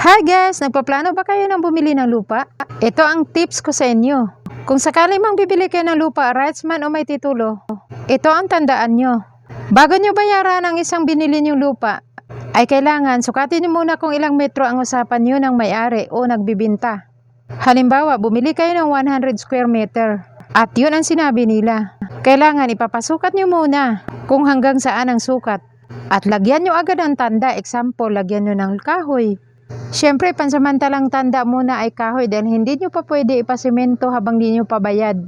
Hi guys! Nagpaplano ba kayo ng bumili ng lupa? Ito ang tips ko sa inyo. Kung sakali mang bibili kayo ng lupa, rights man o may titulo, ito ang tandaan nyo. Bago nyo bayaran ang isang binili nyong lupa, ay kailangan sukatin nyo muna kung ilang metro ang usapan nyo ng may-ari o nagbibinta. Halimbawa, bumili kayo ng 100 square meter at yun ang sinabi nila. Kailangan ipapasukat nyo muna kung hanggang saan ang sukat. At lagyan nyo agad ang tanda, example, lagyan nyo ng kahoy. Siyempre, pansamantalang tanda muna ay kahoy dahil hindi nyo pa pwede ipasimento habang di nyo pabayad.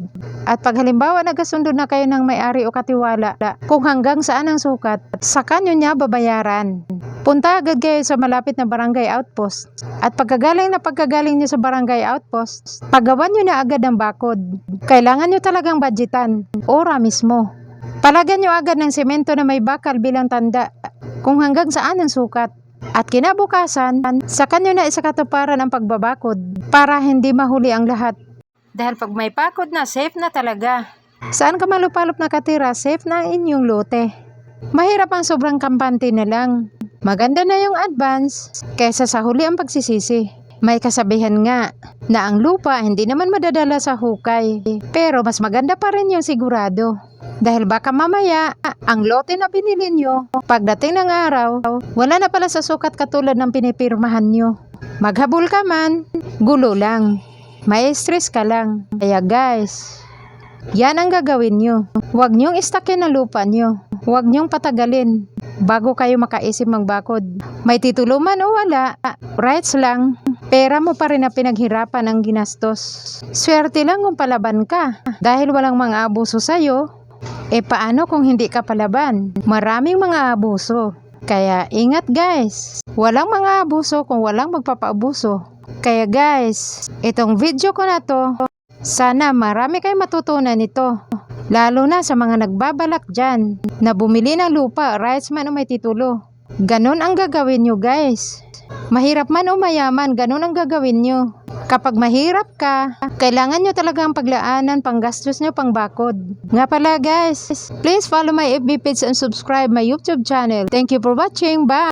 At pag halimbawa nagkasundo na kayo ng may-ari o katiwala kung hanggang saan ang sukat, saka nyo niya babayaran. Punta agad kayo sa malapit na barangay outpost. At pagkagaling na pagkagaling nyo sa barangay outpost, paggawan nyo na agad ang bakod. Kailangan nyo talagang budgetan, ora mismo. Palagyan nyo agad ng semento na may bakal bilang tanda kung hanggang saan ang sukat. At kinabukasan, saka nyo na isakatuparan ang pagbabakod para hindi mahuli ang lahat. Dahil pag may bakod na, safe na talaga. Saan ka malupalop nakatira, safe na ang inyong lote. Mahirap ang sobrang kampante na lang. Maganda na yung advance kaysa sa huli ang pagsisisi. May kasabihan nga na ang lupa hindi naman madadala sa hukay. Pero mas maganda pa rin yung sigurado. Dahil baka mamaya, ang lote na binili nyo, pagdating ng araw, wala na pala sa sukat katulad ng pinipirmahan nyo. Maghabol ka man, gulo lang. May stress ka lang. Kaya guys, yan ang gagawin nyo. Huwag nyong istakin ang lupa nyo. Huwag nyong patagalin bago kayo makaisip magbakod. May titulo man o wala, rights lang. Pera mo pa rin na pinaghirapan ang ginastos. Swerte lang kung palaban ka. Dahil walang mga abuso sa'yo, e paano kung hindi ka palaban? Maraming mga abuso. Kaya ingat guys. Walang mga abuso kung walang magpapaabuso. Kaya guys, itong video ko na to, sana marami kayong matutunan nito. Lalo na sa mga nagbabalak dyan na bumili ng lupa, rights man o may titulo. Ganon ang gagawin nyo guys. Mahirap man o mayaman, ganon ang gagawin nyo. Kapag mahirap ka, kailangan nyo talaga ang paglaanan, panggastos nyo, pangbakod. Nga pala guys, please follow my FB page and subscribe my YouTube channel. Thank you for watching. Bye!